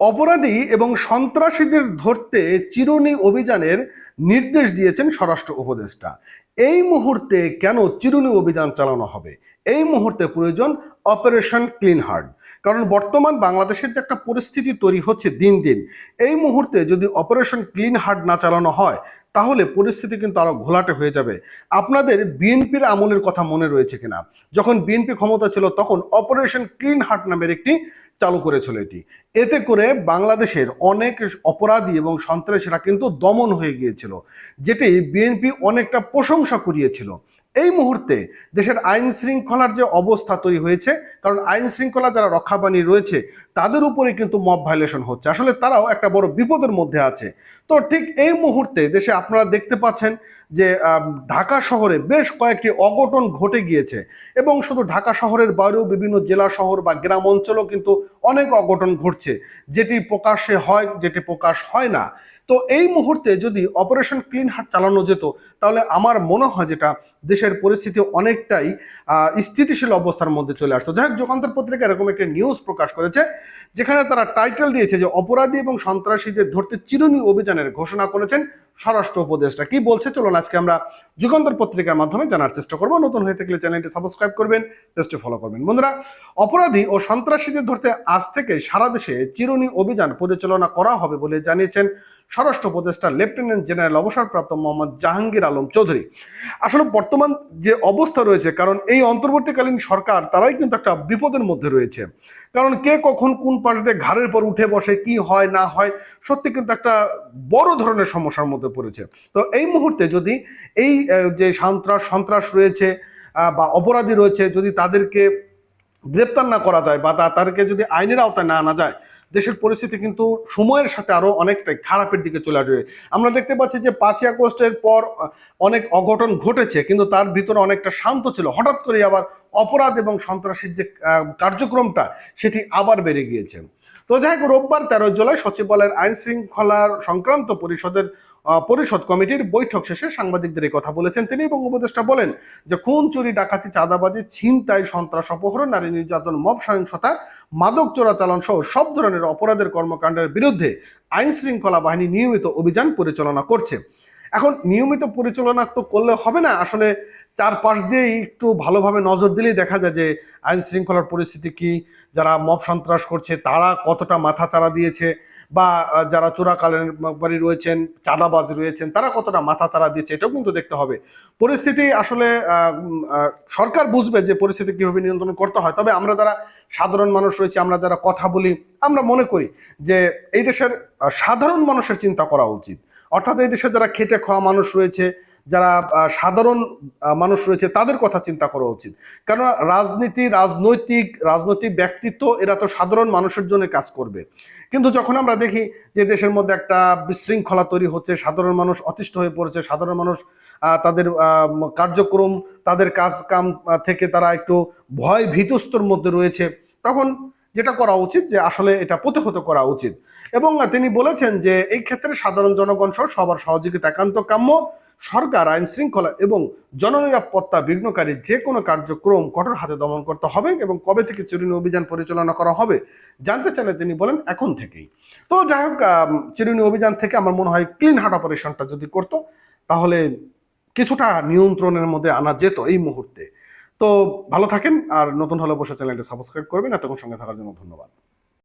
অপরাধী এবং সন্ত্রাসীদের ধরতে চিরুনি অভিযানের নির্দেশ দিয়েছেন স্বরাষ্ট্র উপদেষ্টা। এই মুহূর্তে কেন চিরুনি অভিযান চালানো হবে? এই মুহূর্তে প্রয়োজন অপারেশন ক্লিন হার্ট। কারণ বর্তমান বাংলাদেশের যে একটা পরিস্থিতি তৈরি হচ্ছে দিন দিন, এই মুহূর্তে যদি অপারেশন ক্লিন হার্ট না চালানো হয়, তাহলে পরিস্থিতি কিন্তু আরও ঘোলাটে হয়ে যাবে। আপনাদের বিএনপির আমলের কথা মনে রয়েছে কিনা? যখন বিএনপি ক্ষমতা ছিল, তখন অপারেশন ক্লিন হার্ট নামের একটি চালু করেছিল এটি। এতে করে বাংলাদেশের অনেক অপরাধী এবং সন্ত্রাসীরা কিন্তু দমন হয়ে গিয়েছিল, যেটি বিএনপি অনেকটা প্রশংসা করিয়েছিল এই মুহূর্তে দেশের আইন শৃঙ্খলার যে অবস্থা তৈরি হয়েছে, কারণ আইন শৃঙ্খলা যারা রক্ষাবাণী রয়েছে, তাদের উপরে কিন্তু মব ভাইলেশন হচ্ছে। আসলে তারাও একটা বড় বিপদের মধ্যে আছে। তো ঠিক এই মুহূর্তে দেশে আপনারা দেখতে পাচ্ছেন যে ঢাকা শহরে বেশ কয়েকটি অঘটন ঘটে গিয়েছে এবং শুধু ঢাকা শহরের বাইরেও বিভিন্ন জেলা শহর বা গ্রাম অঞ্চলেও কিন্তু অনেক অঘটন ঘটছে। যেটি প্রকাশে হয়, যেটি প্রকাশ হয় না। তো এই মুহূর্তে যদি অপারেশন ক্লিন হার্ট চালানো যেত, তাহলে আমার মনে হয় যেটা দেশের পরিস্থিতি অনেকটাই স্থিতিশীল অবস্থার মধ্যে চলে আসতো। যাই হোক, যুগান্তর পত্রিকা এরকম একটি নিউজ প্রকাশ করেছে, যেখানে তারা টাইটেল দিয়েছে যে, অপরাধী এবং সন্ত্রাসীদের ধরতে চিরুনি অভিযানের ঘোষণা করেছেন স্বরাষ্ট্র উপদেষ্টা। কি বলছে? চলুন আজকে আমরা যুগান্তর পত্রিকার মাধ্যমে জানার চেষ্টা করব। নতুন হয়ে থাকলে চ্যানেলটি সাবস্ক্রাইব করবেন, পেজটি ফলো করবেন। বন্ধুরা, অপরাধী ও সন্ত্রাসীদের ধরতে আজ থেকে সারা দেশে চিরুনি অভিযান পরিচালনা করা হবে বলে জানিয়েছেন স্বরাষ্ট্র উপদেষ্টা, লেফটেন্যান্ট জেনারেল অবসরপ্রাপ্ত মোহাম্মদ জাহাঙ্গীর আলম চৌধুরী। আসলে বর্তমান যে অবস্থা রয়েছে, কারণ এই অন্তর্বর্তীকালীন সরকার, তারাই কিন্তু একটা বিপদের মধ্যে রয়েছে। কারণ কে কখন কোন পাশ দিয়ে ঘাড়ের পর উঠে বসে, কি হয়, না হয়, সত্যি কিন্তু একটা বড় ধরনের সমস্যার মধ্যে পড়েছে। তো এই মুহূর্তে যদি এই যে সন্ত্রাস সন্ত্রাস রয়েছে বা অপরাধী রয়েছে, যদি তাদেরকে গ্রেপ্তার না করা যায়, বা তাদেরকে যদি আইনের আওতায় না আনা যায় দেশের পরিস্থিতি কিন্তু সময়ের সাথে আরও অনেকটাই খারাপের দিকে চলে আসবে। আমরা দেখতে পাচ্ছি যে পাঁচই আগস্টের পর অনেক অঘটন ঘটেছে, কিন্তু তার ভিতরে অনেকটা শান্ত ছিল। হঠাৎ করে আবার অপরাধ এবং সন্ত্রাসীর যে কার্যক্রমটা, সেটি আবার বেড়ে গিয়েছে। তো যাই হোক, রোববার তেরোই জুলাই সচিবালয়ের আইন শৃঙ্খলার সংক্রান্ত পরিষদের পরিষদ কমিটির বৈঠক শেষে সাংবাদিকদের এই কথা বলেছেন তিনি এবং উপদেষ্টা বলেন যে, খুন, চুরি, ডাকাতি, চাঁদাবাজি, ছিনতাই, সন্ত্রাস, অপহরণ, নারী নির্যাতন, মব সহিংসতা, মাদক চোরাচালান সহ সব ধরনের অপরাধের কর্মকাণ্ডের বিরুদ্ধে আইন শৃঙ্খলা বাহিনী নিয়মিত অভিযান পরিচালনা করছে। এখন নিয়মিত পরিচালনা তো করলে হবে না, আসলে চারপাশ দিয়েই একটু ভালোভাবে নজর দিলেই দেখা যায় যে, আইন শৃঙ্খলার পরিস্থিতি কি, যারা মব সন্ত্রাস করছে তারা কতটা মাথা চারা দিয়েছে বা যারা চোরাকালের বাড়ি রয়েছেন, চাঁদাবাজ রয়েছেন, তারা কতটা মাথা চাড়া দিয়েছে এটাও কিন্তু দেখতে হবে। পরিস্থিতি আসলে সরকার বুঝবে যে পরিস্থিতি কীভাবে নিয়ন্ত্রণ করতে হয়। তবে আমরা যারা সাধারণ মানুষ রয়েছে, আমরা যারা কথা বলি, আমরা মনে করি যে এই দেশের সাধারণ মানুষের চিন্তা করা উচিত। অর্থাৎ এই দেশে যারা খেটে খাওয়া মানুষ রয়েছে যারা সাধারণ মানুষ রয়েছে তাদের কথা চিন্তা করা উচিত। কারণ রাজনীতি, রাজনৈতিক রাজনৈতিক ব্যক্তিত্ব এরা তো সাধারণ মানুষের জন্য কাজ করবে। কিন্তু যখন আমরা দেখি যে দেশের মধ্যে একটা বিশৃঙ্খলা তৈরি হচ্ছে, সাধারণ মানুষ অতিষ্ঠ হয়ে পড়েছে, সাধারণ মানুষ তাদের কার্যক্রম, তাদের কাজ কাম থেকে তারা একটু ভয় ভীতস্তর মধ্যে রয়েছে, তখন যেটা করা উচিত যে আসলে এটা প্রতিহত করা উচিত। এবং তিনি বলেছেন যে এই ক্ষেত্রে সাধারণ জনগণ সহ সবার সহযোগিতা একান্ত কাম্য। সরকার, আইন শৃঙ্খলা এবং জননিরাপত্তা বিঘ্নকারী যে কোনো কার্যক্রম কঠোর হাতে দমন করতে হবে এবং কবে থেকে চিরুনি অভিযান পরিচালনা করা হবে জানতে চাইলে তিনি বলেন এখন থেকেই। তো যাই হোক চিরুনি অভিযান থেকে আমার মনে হয় ক্লিন হার্ট অপারেশনটা যদি করতো, তাহলে কিছুটা নিয়ন্ত্রণের মধ্যে আনা যেত এই মুহূর্তে। তো ভালো থাকেন, আর নতুন হলে বসে চ্যানেলটা সাবস্ক্রাইব করবেন। এতক্ষণ সঙ্গে থাকার জন্য ধন্যবাদ।